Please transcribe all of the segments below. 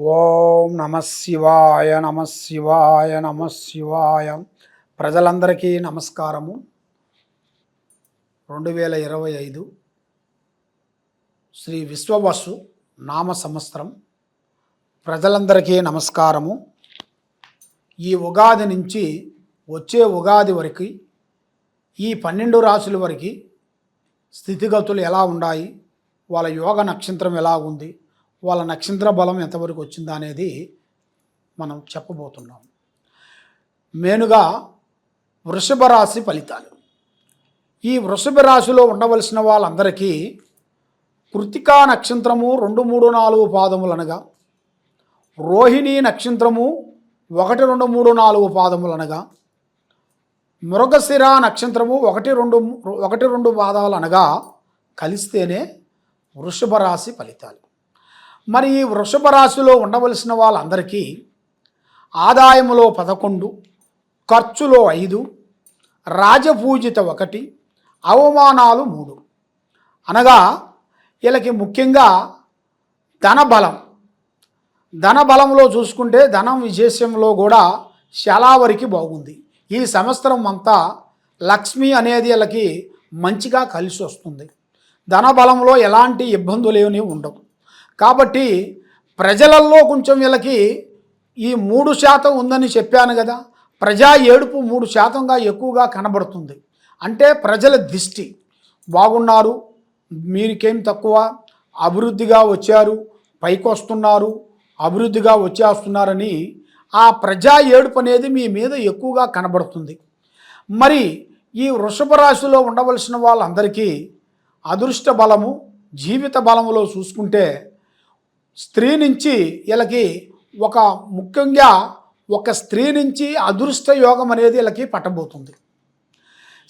ఓం నమ శివాయ నమ శివాయ నమ శివాయ. ప్రజలందరికీ నమస్కారము. రెండు వేల ఇరవై ఐదు శ్రీ విశ్వవసు నామ సంవత్సరం. ప్రజలందరికీ నమస్కారము. ఈ ఉగాది నుంచి వచ్చే ఉగాది వరకు ఈ పన్నెండు రాసుల వరకు స్థితిగతులు ఎలా ఉన్నాయి? వాళ్ళ యోగ నక్షత్రం ఎలా ఉంది? వాళ్ళ నక్షత్ర బలం ఎంతవరకు వచ్చిందా అనేది మనం చెప్పబోతున్నాం. మెయిన్గా వృషభ రాశి ఫలితాలు. ఈ వృషభ రాశిలో ఉండవలసిన వాళ్ళందరికీ కృతికా నక్షత్రము రెండు మూడు నాలుగు పాదములు అనగా రోహిణి నక్షత్రము ఒకటి రెండు మూడు నాలుగు పాదములు అనగా మృగశిర నక్షత్రము ఒకటి రెండు ఒకటి రెండు పాదాలు అనగా కలిస్తేనే వృషభ రాశి ఫలితాలు. మరి ఈ వృషభ రాశిలో ఉండవలసిన వాళ్ళందరికీ ఆదాయములో పదకొండు ఖర్చులో ఐదు రాజపూజిత ఒకటి అవమానాలు మూడు. అనగా వీళ్ళకి ముఖ్యంగా ధనబలం. ధనబలంలో చూసుకుంటే ధనం విశేషంలో కూడా చాలా వరకు బాగుంది. ఈ సంవత్సరం అంతా లక్ష్మి అనేది వీళ్ళకి మంచిగా కలిసి వస్తుంది. ధనబలంలో ఎలాంటి ఇబ్బందులు ఏమీ ఉండవు. కాబట్టి ప్రజలల్లో కొంచెం వీళ్ళకి ఈ మూడు శాతం ఉందని చెప్పాను కదా ప్రజా ఏడుపు మూడు శాతంగా ఎక్కువగా కనబడుతుంది. అంటే ప్రజల దృష్టి. బాగున్నారు మీరికేం తక్కువ అభివృద్ధిగా వచ్చారు పైకొస్తున్నారు అభివృద్ధిగా వచ్చేస్తున్నారని ఆ ప్రజా ఏడుపు అనేది మీ మీద ఎక్కువగా కనబడుతుంది. మరి ఈ వృషభ రాశిలో ఉండవలసిన వాళ్ళందరికీ అదృష్ట బలము జీవిత బలములో చూసుకుంటే స్త్రీ నుంచి వీళ్ళకి ఒక ముఖ్యంగా ఒక స్త్రీ నుంచి అదృష్ట యోగం అనేది వీళ్ళకి పట్టబోతుంది.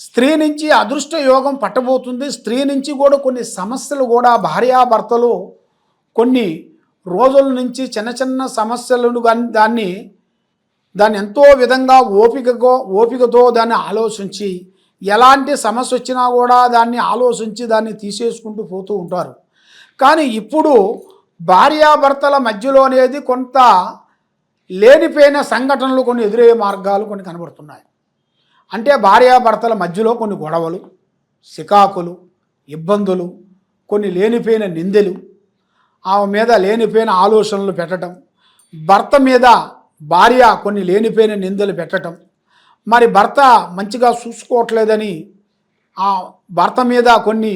స్త్రీ నుంచి అదృష్ట యోగం పట్టబోతుంది. స్త్రీ నుంచి కూడా కొన్ని సమస్యలు కూడా భార్యాభర్తలు కొన్ని రోజుల నుంచి చిన్న చిన్న సమస్యలను కానీ దాన్ని దాన్ని ఎంతో విధంగా ఓపికతో ఓపికతో దాన్ని ఆలోచించి ఎలాంటి సమస్య వచ్చినా కూడా దాన్ని ఆలోచించి దాన్ని తీసేసుకుంటూ పోతూ ఉంటారు. కానీ ఇప్పుడు భార్యాభర్తల మధ్యలో అనేది కొంత లేనిపోయిన సంఘటనలు కొన్ని ఎదురయ్యే మార్గాలు కొన్ని కనబడుతున్నాయి. అంటే భార్యాభర్తల మధ్యలో కొన్ని గొడవలు సికాకులు ఇబ్బందులు కొన్ని లేనిపోయిన నిందెలు ఆమె మీద లేనిపోయిన ఆలోచనలు పెట్టడం భర్త మీద భార్య కొన్ని లేనిపోయిన నిందలు పెట్టడం మరి భర్త మంచిగా చూసుకోవట్లేదని ఆ భర్త మీద కొన్ని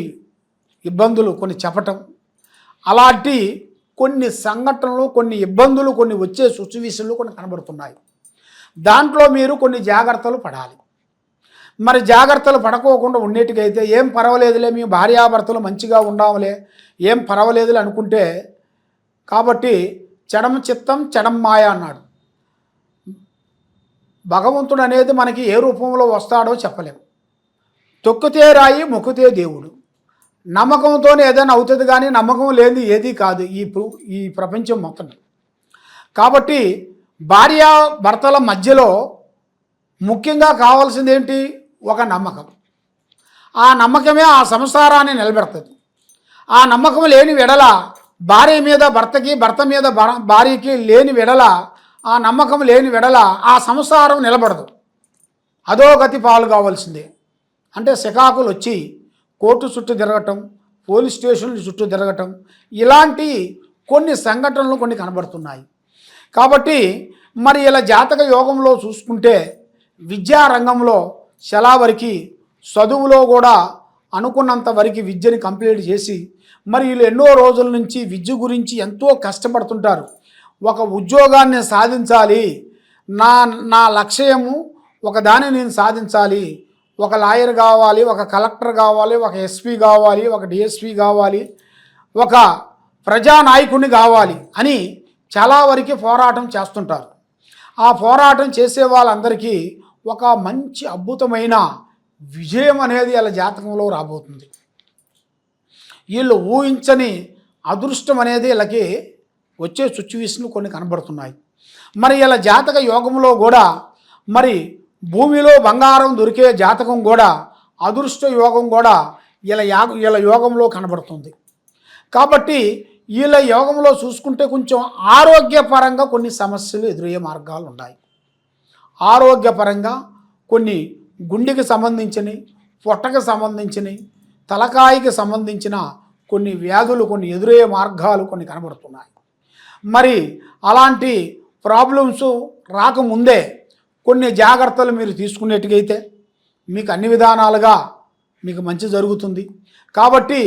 ఇబ్బందులు కొన్ని చెప్పటం అలాంటి కొన్ని సంఘటనలు కొన్ని ఇబ్బందులు కొన్ని వచ్చే సిచ్యువేషన్లు కొన్ని కనబడుతున్నాయి. దాంట్లో మీరు కొన్ని జాగ్రత్తలు పడాలి. మరి జాగ్రత్తలు పడకోకుండా ఉండేటికైతే ఏం పర్వాలేదులే మీ భార్యాభర్తలు మంచిగా ఉండాములే ఏం పర్వాలేదులే అనుకుంటే కాబట్టి చెడం చిత్తం చెడం మాయ అన్నాడు. భగవంతుడు అనేది మనకి ఏ రూపంలో వస్తాడో చెప్పలేము తొక్కితే రాయి మొక్కితే దేవుడు. నమ్మకంతోనే ఏదైనా అవుతుంది కానీ నమ్మకం లేనిది ఏది కాదు ఈ ఈ ప్రపంచం మొత్తం. కాబట్టి భార్య భర్తల మధ్యలో ముఖ్యంగా కావాల్సింది ఏంటి ఒక నమ్మకం. ఆ నమ్మకమే ఆ సంసారాన్ని నిలబెడుతుంది. ఆ నమ్మకం లేని విడల భార్య మీద భర్తకి భర్త మీద భర- భార్యకి లేని విడల ఆ నమ్మకం లేని విడల ఆ సంసారం నిలబడదు. అదో గతి పాలు కావాల్సిందే. అంటే శకాకులు వచ్చి కోర్టు చుట్టూ తిరగటం పోలీస్ స్టేషన్ల చుట్టూ తిరగటం ఇలాంటి కొన్ని సంఘటనలు కొన్ని కనబడుతున్నాయి. కాబట్టి మరి ఇలా జాతక యోగంలో చూసుకుంటే విద్యారంగంలో చాలా వరకు చదువులో కూడా అనుకున్నంత వరకు విద్యని కంప్లీట్ చేసి మరి వీళ్ళు ఎన్నో రోజుల నుంచి విద్య గురించి ఎంతో కష్టపడుతుంటారు. ఒక ఉద్యోగాన్ని సాధించాలి. నా నా లక్ష్యము ఒకదాన్ని నేను సాధించాలి. ఒక లాయర్ కావాలి ఒక కలెక్టర్ కావాలి ఒక ఎస్పీ కావాలి ఒక డిఎస్పీ కావాలి ఒక ప్రజానాయకుడిని కావాలి అని చాలా వరకు పోరాటం చేస్తుంటారు. ఆ పోరాటం చేసే వాళ్ళందరికీ ఒక మంచి అద్భుతమైన విజయం అనేది వాళ్ళ జాతకంలో రాబోతుంది. వీళ్ళు ఊహించని అదృష్టం అనేది వీళ్ళకి వచ్చే సిచ్యువేషన్లు కొన్ని కనబడుతున్నాయి. మరి ఇలా జాతక యోగంలో కూడా మరి భూమిలో బంగారం దొరికే జాతకం కూడా అదృష్ట యోగం కూడా ఇలా యాగ వీళ్ళ యోగంలో కనబడుతుంది. కాబట్టి వీళ్ళ యోగంలో చూసుకుంటే కొంచెం ఆరోగ్యపరంగా కొన్ని సమస్యలు ఎదురయ్యే మార్గాలు ఉన్నాయి. ఆరోగ్యపరంగా కొన్ని గుండెకి సంబంధించినవి పొట్టకి సంబంధించినవి తలకాయికి సంబంధించిన కొన్ని వ్యాధులు కొన్ని ఎదురయ్యే మార్గాలు కొన్ని కనబడుతున్నాయి. మరి అలాంటి ప్రాబ్లమ్స్ రాకముందే కొన్ని జాగ్రత్తలు మీరు తీసుకునేట్టుగైతే మీకు అన్ని విధానాలుగా మీకు మంచి జరుగుతుంది. కాబట్టి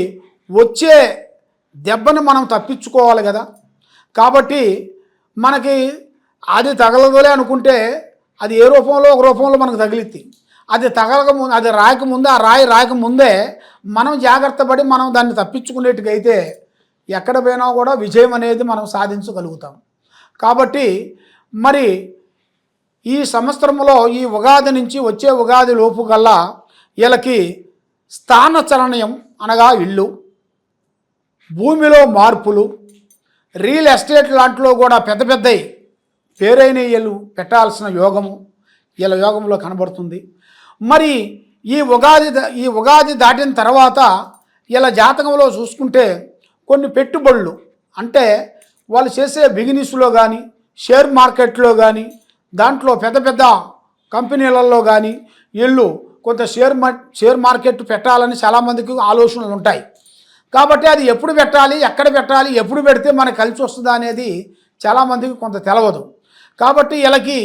వచ్చే దెబ్బను మనం తప్పించుకోవాలి కదా. కాబట్టి మనకి అది తగలదులే అనుకుంటే అది ఏ రూపంలో ఒక రూపంలో మనకు తగిలిద్ది. అది తగలక ముందు అది రాయకముందే ఆ రాయి రాయకముందే మనం జాగ్రత్త పడి మనం దాన్ని తప్పించుకునేట్టుకైతే ఎక్కడ పోయినా కూడా విజయం అనేది మనం సాధించగలుగుతాం. కాబట్టి మరి ఈ సంవత్సరంలో ఈ ఉగాది నుంచి వచ్చే ఉగాది లోపు కల్లా వీళ్ళకి స్థాన చలనయం అనగా ఇల్లు భూమిలో మార్పులు రియల్ ఎస్టేట్ లాంటిలో కూడా పెద్ద పెద్దవి పేరైన వీళ్ళు పెట్టాల్సిన యోగము వీళ్ళ యోగంలో కనబడుతుంది. మరి ఈ ఉగాది ఈ ఉగాది దాటిన తర్వాత వీళ్ళ జాతకంలో చూసుకుంటే కొన్ని పెట్టుబడులు అంటే వాళ్ళు చేసే బిజినెస్లో కానీ షేర్ మార్కెట్లో కానీ దాంట్లో పెద్ద పెద్ద కంపెనీలలో కానీ వీళ్ళు కొంత షేర్ షేర్ మార్కెట్ పెట్టాలని చాలామందికి ఆలోచనలు ఉంటాయి. కాబట్టి అది ఎప్పుడు పెట్టాలి ఎక్కడ పెట్టాలి ఎప్పుడు పెడితే మనకు కలిసి వస్తుందా అనేది చాలామందికి కొంత తెలవదు. కాబట్టి వీళ్ళకి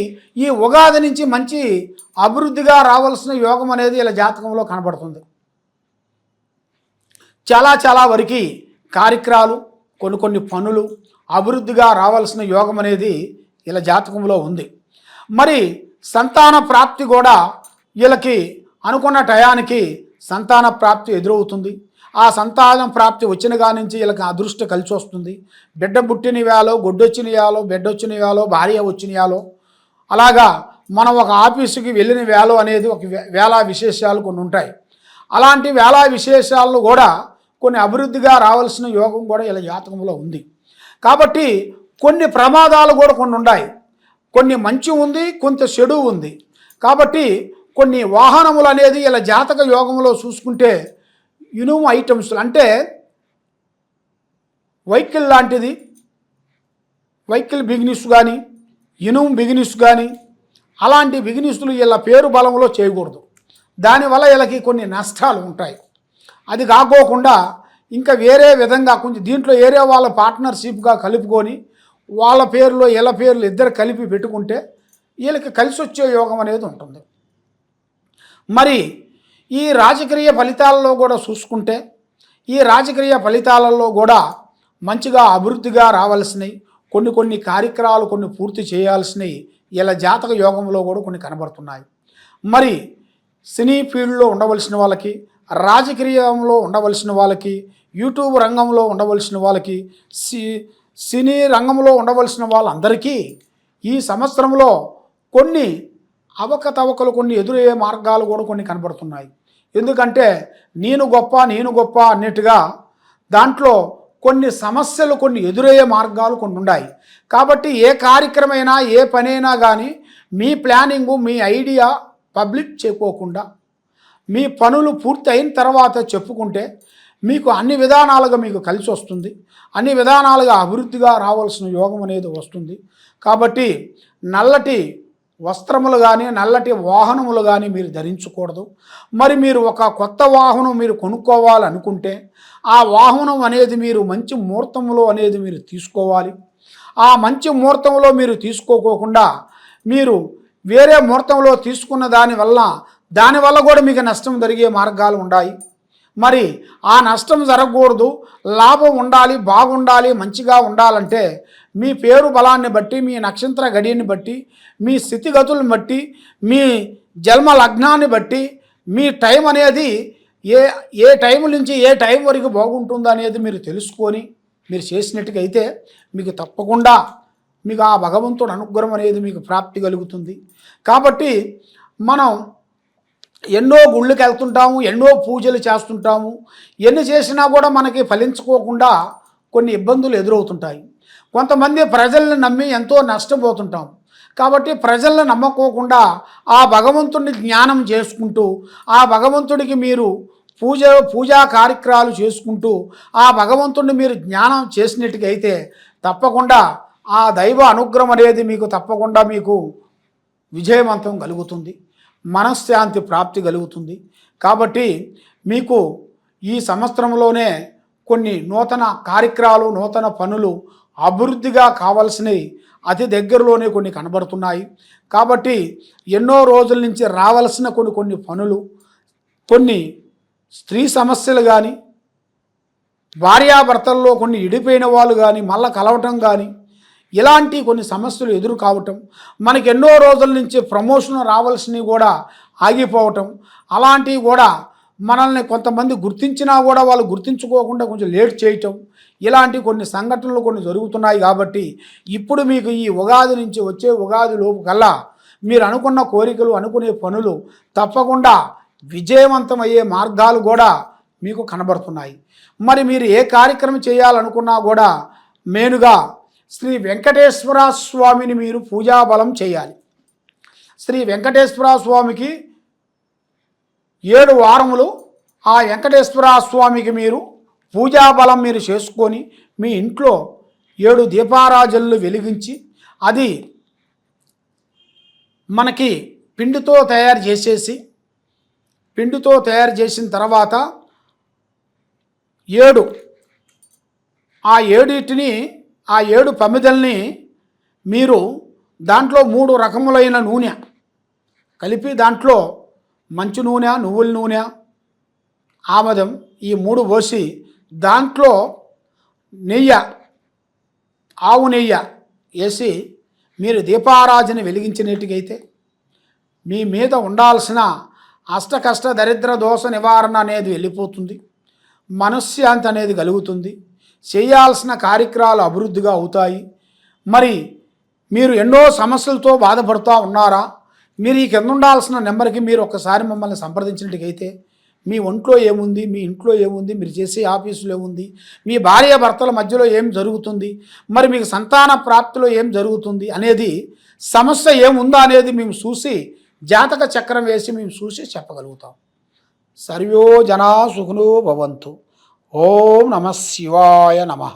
ఈ ఉగాది నుంచి మంచి అభివృద్ధిగా రావాల్సిన యోగం అనేది వీళ్ళ జాతకంలో కనబడుతుంది. చాలా చాలా వరకు కార్యక్రమాలు కొన్ని కొన్ని పనులు అభివృద్ధిగా రావాల్సిన యోగం అనేది వీళ్ళ జాతకంలో ఉంది. మరి సంతాన ప్రాప్తి కూడా వీళ్ళకి అనుకున్న టయానికి సంతాన ప్రాప్తి ఎదురవుతుంది. ఆ సంతానం ప్రాప్తి వచ్చిన కాడి నుంచి వీళ్ళకి అదృష్టం కలిసి వస్తుంది. బిడ్డ పుట్టిన వేలో గొడ్డొచ్చిన వేలో బిడ్డ వచ్చిన వేలో భార్య వచ్చిన వేలో అలాగా మనం ఒక ఆఫీసుకి వెళ్ళిన వేలో అనేది ఒక వేళ విశేషాలు కొన్ని ఉంటాయి. అలాంటి వేళ విశేషాలను కూడా కొన్ని అభివృద్ధిగా రావాల్సిన యోగం కూడా ఇలా జాతకంలో ఉంది. కాబట్టి కొన్ని ప్రమాదాలు కూడా కొన్ని ఉన్నాయి. కొన్ని మంచి ఉంది కొంత చెడు ఉంది. కాబట్టి కొన్ని వాహనములు అనేది ఇలా జాతక యోగంలో చూసుకుంటే ఇనుము ఐటమ్స్ అంటే వెహికల్ లాంటిది వెహికల్ బిజినెస్ కానీ ఇనుము బిజినెస్ కానీ అలాంటి బిజినెస్లు ఇలా పేరు బలంలో చేయకూడదు. దానివల్ల వీళ్ళకి కొన్ని నష్టాలు ఉంటాయి. అది కాకోకుండా ఇంకా వేరే విధంగా కొంచెం దీంట్లో ఏరే వాళ్ళ పార్ట్నర్షిప్గా కలుపుకొని వాళ్ళ పేరులో వీళ్ళ పేర్లు ఇద్దరు కలిపి పెట్టుకుంటే వీళ్ళకి కలిసి వచ్చే యోగం అనేది ఉంటుంది. మరి ఈ రాజకీయ ఫలితాలలో కూడా చూసుకుంటే ఈ రాజకీయ ఫలితాలలో కూడా మంచిగా అభివృద్ధిగా రావాల్సినవి కొన్ని కొన్ని కార్యక్రమాలు కొన్ని పూర్తి చేయాల్సినవి ఇలా జాతక యోగంలో కూడా కొన్ని కనబడుతున్నాయి. మరి సినీ ఫీల్డ్లో ఉండవలసిన వాళ్ళకి రాజకీయంలో ఉండవలసిన వాళ్ళకి యూట్యూబ్ రంగంలో ఉండవలసిన వాళ్ళకి సి సినీ రంగంలో ఉండవలసిన వాళ్ళందరికీ ఈ సంవత్సరంలో కొన్ని అవకతవకలు కొన్ని ఎదురయ్యే మార్గాలు కూడా కొన్ని కనబడుతున్నాయి. ఎందుకంటే నేను గొప్ప నేను గొప్ప అన్నట్టుగా దాంట్లో కొన్ని సమస్యలు కొన్ని ఎదురయ్యే మార్గాలు కొన్ని ఉన్నాయి. కాబట్టి ఏ కార్యక్రమైనా ఏ పనైనా కానీ మీ ప్లానింగు మీ ఐడియా పబ్లిక్ చేయకోకుండా మీ పనులు పూర్తయిన తర్వాత చెప్పుకుంటే మీకు అన్ని విధానాలుగా మీకు కలిసి వస్తుంది. అన్ని విధానాలుగా అభివృద్ధిగా రావాల్సిన యోగం అనేది వస్తుంది. కాబట్టి నల్లటి వస్త్రములు కానీ నల్లటి వాహనములు కానీ మీరు ధరించకూడదు. మరి మీరు ఒక కొత్త వాహనం మీరు కొనుక్కోవాలనుకుంటే ఆ వాహనం అనేది మీరు మంచి ముహూర్తంలో అనేది మీరు తీసుకోవాలి. ఆ మంచి ముహూర్తంలో మీరు తీసుకోకోకుండా మీరు వేరే ముహూర్తంలో తీసుకున్న దానివల్ల దానివల్ల కూడా మీకు నష్టం జరిగే మార్గాలు ఉన్నాయి మరి ఆ నష్టం జరగకూడదు. లాభం ఉండాలి బాగుండాలి మంచిగా ఉండాలంటే మీ పేరు బలాన్ని బట్టి మీ నక్షత్ర గడియని బట్టి మీ స్థితిగతులను బట్టి మీ జన్మ లగ్నాన్ని బట్టి మీ టైం అనేది ఏ ఏ టైం నుంచి ఏ టైం వరకు బాగుంటుందో అనేది మీరు తెలుసుకొని మీరు చేసినట్టుకైతే అయితే మీకు తప్పకుండా మీకు ఆ భగవంతుడు అనుగ్రహం అనేది మీకు ప్రాప్తి కలుగుతుంది. కాబట్టి మనం ఎన్నో గుళ్ళకి వెళ్తుంటాము ఎన్నో పూజలు చేస్తుంటాము. ఎన్ని చేసినా కూడా మనకి ఫలించుకోకుండా కొన్ని ఇబ్బందులు ఎదురవుతుంటాయి. కొంతమంది ప్రజల్ని నమ్మి ఎంతో నష్టపోతుంటాం. కాబట్టి ప్రజల్ని నమ్మకోకుండా ఆ భగవంతుడిని జ్ఞానం చేసుకుంటూ ఆ భగవంతుడికి మీరు పూజ పూజా కార్యక్రమాలు చేసుకుంటూ ఆ భగవంతుడిని మీరు జ్ఞానం చేసినట్టుగైతే తప్పకుండా ఆ దైవ అనుగ్రహం అనేది మీకు తప్పకుండా మీకు విజయవంతం కలుగుతుంది. మనశ్శాంతి ప్రాప్తి కలుగుతుంది. కాబట్టి మీకు ఈ సంవత్సరంలోనే కొన్ని నూతన కార్యక్రమాలు నూతన పనులు అభివృద్ధిగా కావలసినవి అతి దగ్గరలోనే కొన్ని కనబడుతున్నాయి. కాబట్టి ఎన్నో రోజుల నుంచి రావలసిన కొన్ని కొన్ని పనులు కొన్ని స్త్రీ సమస్యలు కానీ భార్యాభర్తల్లో కొన్ని ఇడిపోయిన వాళ్ళు కానీ మళ్ళా కలవటం కానీ ఇలాంటి కొన్ని సమస్యలు ఎదురు కావటం మనకి ఎన్నో రోజుల నుంచి ప్రమోషన్ రావాల్సినవి కూడా ఆగిపోవటం అలాంటివి కూడా మనల్ని కొంతమంది గుర్తించినా కూడా వాళ్ళు గుర్తించుకోకుండా కొంచెం లేట్ చేయటం ఇలాంటి కొన్ని సంఘటనలు కొన్ని జరుగుతున్నాయి కాబట్టి ఇప్పుడు మీకు ఈ ఉగాది నుంచి వచ్చే ఉగాది లోపు కల్లా మీరు అనుకున్న కోరికలు అనుకునే పనులు తప్పకుండా విజయవంతం అయ్యే మార్గాలు కూడా మీకు కనబడుతున్నాయి. మరి మీరు ఏ కార్యక్రమం చేయాలనుకున్నా కూడా మెయిన్గా శ్రీ వెంకటేశ్వర స్వామిని మీరు పూజాబలం చేయాలి. శ్రీ వెంకటేశ్వర స్వామికి ఏడు వారములు ఆ వెంకటేశ్వర స్వామికి మీరు పూజాబలం మీరు చేసుకొని మీ ఇంట్లో ఏడు దీపారాజులను వెలిగించి అది మనకి పిండితో తయారు చేసేసి పిండితో తయారు చేసిన తర్వాత ఏడు ఆ ఏడిటిని ఆ ఏడు పమిదల్ని మీరు దాంట్లో మూడు రకములైన నూనె. కలిపి దాంట్లో మంచు నూనె నువ్వుల నూనె ఆమదం ఈ మూడు పోసి దాంట్లో నెయ్యి ఆవు నెయ్యి వేసి మీరు దీపారాజన వెలిగించినట్టుగైతే మీ మీద ఉండాల్సిన అష్టకష్ట దరిద్ర దోష నివారణ అనేది వెళ్ళిపోతుంది. మనశ్శాంతి అనేది కలుగుతుంది. చేయాల్సిన కార్యక్రమాలు అభివృద్ధిగా అవుతాయి. మరి మీరు ఎన్నో సమస్యలతో బాధపడుతూ ఉన్నారా? మీరు ఈ కింద ఉండాల్సిన నెంబర్కి మీరు ఒకసారి మమ్మల్ని సంప్రదించినట్టుకైతే మీ ఒంట్లో ఏముంది? మీ ఇంట్లో ఏముంది? మీరు చేసే ఆఫీసులో ఏముంది? మీ భార్య భర్తల మధ్యలో ఏం జరుగుతుంది? మరి మీకు సంతాన ప్రాప్తిలో ఏం జరుగుతుంది? అనేది సమస్య ఏముందా అనేది మేము చూసి జాతక చక్రం వేసి మేము చూసి చెప్పగలుగుతాం. సర్వో జనా సుఖనో భవంతు. ఓం నమ శివాయ నమః